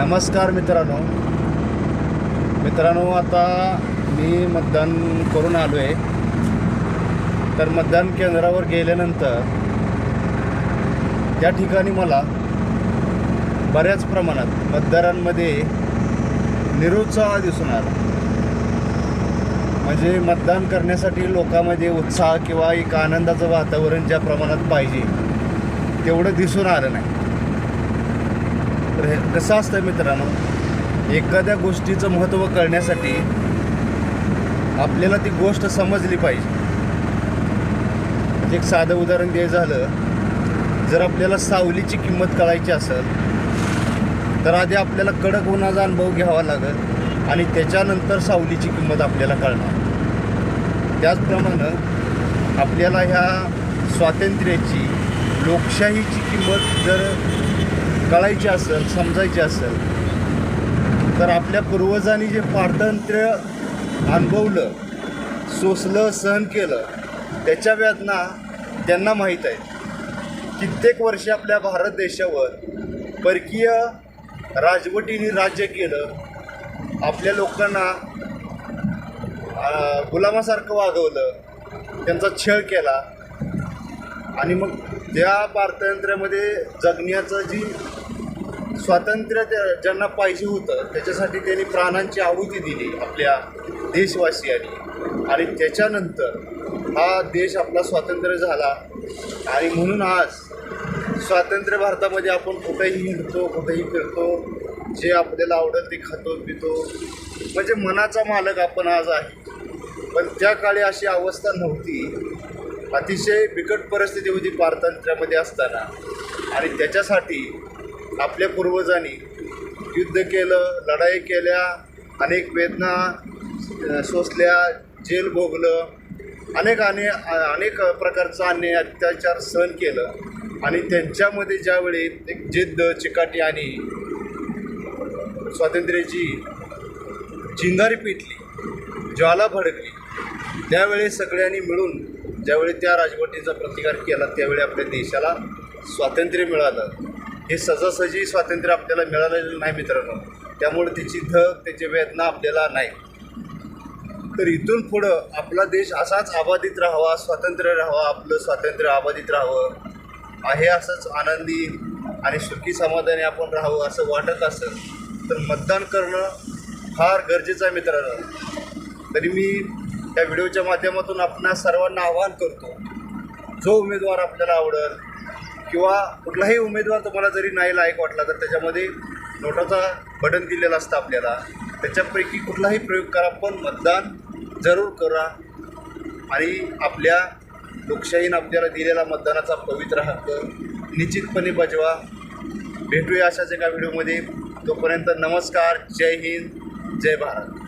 नमस्कार मित्रांनो. मित्रांनो आता मी मतदान करून आलो आहे तर मतदान केंद्रावर गेल्यानंतर त्या ठिकाणी मला बऱ्याच प्रमाणात मतदारांमध्ये निरुत्साह दिसून आला म्हणजे मतदान करण्यासाठी लोकांमध्ये उत्साह किंवा एक आनंदाचं वातावरण ज्या प्रमाणात पाहिजे तेवढं दिसून आलं नाही. हे कसं असतं मित्रांनो? एखाद्या गोष्टीचं महत्त्व कळण्यासाठी आपल्याला ती गोष्ट समजली पाहिजे. म्हणजे एक साधं उदाहरण द्यायचं झालं जर आपल्याला सावलीची किंमत कळायची असेल तर आधी आपल्याला कडक उन्हाचा अनुभव घ्यावा लागेल आणि त्याच्यानंतर सावलीची किंमत आपल्याला कळणार. त्याचप्रमाणे आपल्याला ह्या स्वातंत्र्याची लोकशाहीची किंमत जर कळायची असेल समजायची असेल तर आपल्या पूर्वजांनी जे पारतंत्र्य अनुभवलं सोसलं सहन केलं त्याच्या वेदना त्यांना माहीत आहे. कित्येक वर्ष आपल्या भारत देशावर परकीय राजवटीने राज्य केलं आपल्या लोकांना गुलामासारखं वागवलं त्यांचा छळ केला. आणि मग त्या पारतंत्र्यामध्ये जगण्याचं जी स्वातंत्र्य ज्यांना पाहिजे होतं त्याच्यासाठी त्यांनी प्राणांची आहुती दिली आपल्या देशवासियांनी. आणि त्याच्यानंतर हा देश आपला स्वातंत्र्य झाला. आणि म्हणून आज स्वातंत्र्य भारतामध्ये आपण कुठेही हिंडतो कुठेही फिरतो जे आपल्याला आवडेल ते खातो पितो. म्हणजे मनाचा मालक आपण आज आहे. पण त्या काळी अशी अवस्था नव्हती. अतिशय बिकट परिस्थिती होती पारतंत्र्यामध्ये असताना. आणि त्याच्यासाठी आपल्या पूर्वजांनी युद्ध केलं लढाई केल्या अनेक वेदना सोसल्या जेल भोगलं अनेक अने अनेक प्रकारचं अन्याय अत्याचार सहन केलं. आणि त्यांच्यामध्ये ज्यावेळी एक जिद्द चिकाटी आणि स्वातंत्र्याची चिंगारी पेटली ज्वाला भडकली त्यावेळी सगळ्यांनी मिळून ज्यावेळी त्या राजवटीचा प्रतिकार केला त्यावेळी आपल्या देशाला स्वातंत्र्य मिळालं. हे सहजासहजी स्वातंत्र्य आपल्याला मिळालेलं नाही मित्रांनो. त्यामुळे त्याची धग त्याची वेदना आपल्याला नाही. तर इथून पुढं आपला देश असाच आबादित राहावा स्वातंत्र्य राहावा आपलं स्वातंत्र्य आबादित राहावं आहे असंच आनंदी आणि सुखी समाधानी आपण राहावं असं वाटत असेल तर मतदान करणं फार गरजेचं आहे मित्रांनो. तरी मी त्या व्हिडिओच्या माध्यमातून आपणा सर्वांना आवाहन करतो जो उमेदवार आपल्याला आवडेल किंवा कुठलाही उमेदवार तुम्हाला जरी नाही लायक वाटला तर त्याच्यामध्ये नोटाचा बटन दिलेला असतं आपल्याला. त्याच्यापैकी कुठलाही प्रयोग करा पण मतदान जरूर करा. आणि आपल्या लोकशाहीनं आपल्याला दिलेला मतदानाचा पवित्र हक्क निश्चितपणे बजवा. भेटूया अशाच एका व्हिडिओमध्ये. तोपर्यंत नमस्कार जय हिंद जय भारत.